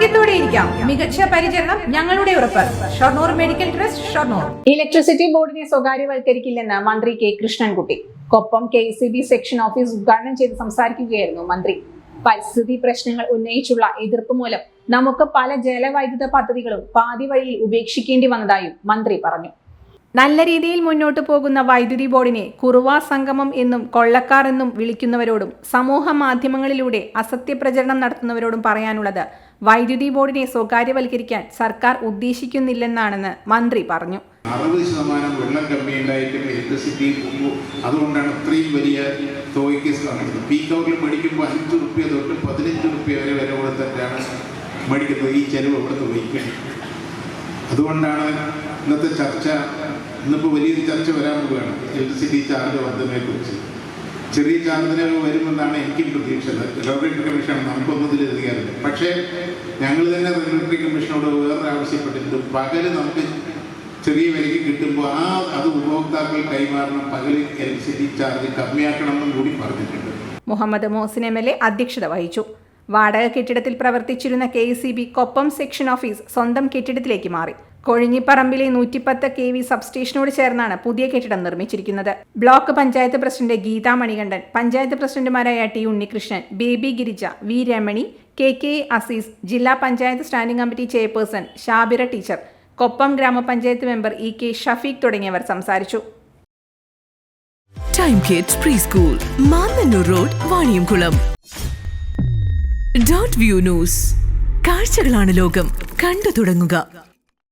ആരോഗ്യത്തോടെ ഇരിക്കാം. മികച്ച പരിചരണം ഞങ്ങളുടെ ഉറപ്പ്. Shoranur medical trust Shoranur. Electricity ബോർഡിനെ സ്വകാര്യവൽക്കരിക്കില്ലെന്ന് മന്ത്രി K. Krishnankutty. Koppam K. C. B. Section office ഉദ്ഘാടനം ചെയ്ത് സംസാരിക്കുകയായിരുന്നു മന്ത്രി. പരിസ്ഥിതി പ്രശ്നങ്ങൾ ഉന്നയിച്ചുള്ള എതിർപ്പ് മൂലം നമുക്ക് പല ജലവൈദ്യുത പദ്ധതികളും പാതി വഴിയിൽ ഉപേക്ഷിക്കേണ്ടി വന്നതായും മന്ത്രി പറഞ്ഞു. നല്ല രീതിയിൽ മുന്നോട്ടു പോകുന്ന വൈദ്യുതി ബോർഡിനെ കുറുവാ സംഗമം എന്നും കൊള്ളക്കാർ എന്നും വിളിക്കുന്നവരോടും സമൂഹ മാധ്യമങ്ങളിലൂടെ അസത്യപ്രചരണം നടത്തുന്നവരോടും പറയാനുള്ളത് വൈദ്യുതി ബോർഡിനെ സ്വകാര്യവൽക്കരിക്കാൻ സർക്കാർ ഉദ്ദേശിക്കുന്നില്ലെന്നാണെന്ന് മന്ത്രി പറഞ്ഞു. അറുപത് ശതമാനം വെള്ളം കമ്മിയുണ്ടായിട്ടും ഇലക്ട്രിസിറ്റി അതുകൊണ്ടാണ് ഇത്രയും വലിയ തുകയ്ക്ക് നടക്കുന്നത് പീക്ക് ഔട്ടിൽ മേടിക്കുമ്പോൾ അഞ്ച് റുപ്യ തൊട്ട് പതിനഞ്ച് റുപ്യ വരെ വില കൊടുത്തിട്ടാണ് ഈ ചെലവ് ഇവിടെ വഹിക്കാൻ അതുകൊണ്ടാണ് ഇന്നത്തെ ചർച്ച ഇന്നിപ്പോൾ വലിയൊരു ചർച്ച വരാൻ പോവുകയാണ്. ഇലക്ട്രിസിറ്റി ചാർജ് വർദ്ധനയെക്കുറിച്ച്. ചെറിയ ചാർജിന് വരുമെന്നാണ് എനിക്കും പ്രതീക്ഷ. റെഗുലേറ്ററി കമ്മീഷൻ നമുക്കൊന്നും ഇതിൽ അധികാരമില്ല. പക്ഷേ ഞങ്ങൾ തന്നെ റെഗുലേറ്ററി കമ്മീഷനോട് വേറെ ആവശ്യപ്പെട്ടിട്ടുണ്ട്. പകൽ നമുക്ക് ചെറിയ വിലയ്ക്ക് കിട്ടുമ്പോൾ ആ അത് ഉപഭോക്താക്കൾ കൈമാറണം. പകൽ ഇലക്ട്രിസിറ്റി ചാർജ് കമ്മിയാക്കണമെന്നും കൂടി പറഞ്ഞിട്ടുണ്ട്. Muhammad Mohsin M L A അധ്യക്ഷത വഹിച്ചു. വാടക കെട്ടിടത്തിൽ പ്രവർത്തിച്ചിരുന്ന കെ കൊപ്പം സെക്ഷൻ ഓഫീസ് സ്വന്തം കെട്ടിടത്തിലേക്ക് മാറി. കൊഴിഞ്ഞിപ്പറമ്പിലെ നൂറ്റിപ്പത്ത് കെ വി സബ്സ്റ്റേഷനോട് ചേർന്നാണ് പുതിയ കെട്ടിടം നിർമ്മിച്ചിരിക്കുന്നത്. ബ്ലോക്ക് പഞ്ചായത്ത് പ്രസിഡന്റ് ഗീതാ മണികണ്ഠൻ പഞ്ചായത്ത് പ്രസിഡന്റുമാരായ T Unnikrishnan Baby Girija V Ramani K K Azeez ജില്ലാ panchayat standing committee chairperson Shabira teacher Koppam ഗ്രാമപഞ്ചായത്ത് മെമ്പർ ഇ കെ ഷഫീഖ് തുടങ്ങിയവർ സംസാരിച്ചു. Time Kids pre school Mannanur road Vaniyamkulam dot view news കാഴ്ചകളാണ് ലോകം. കണ്ടു തുടങ്ങുക.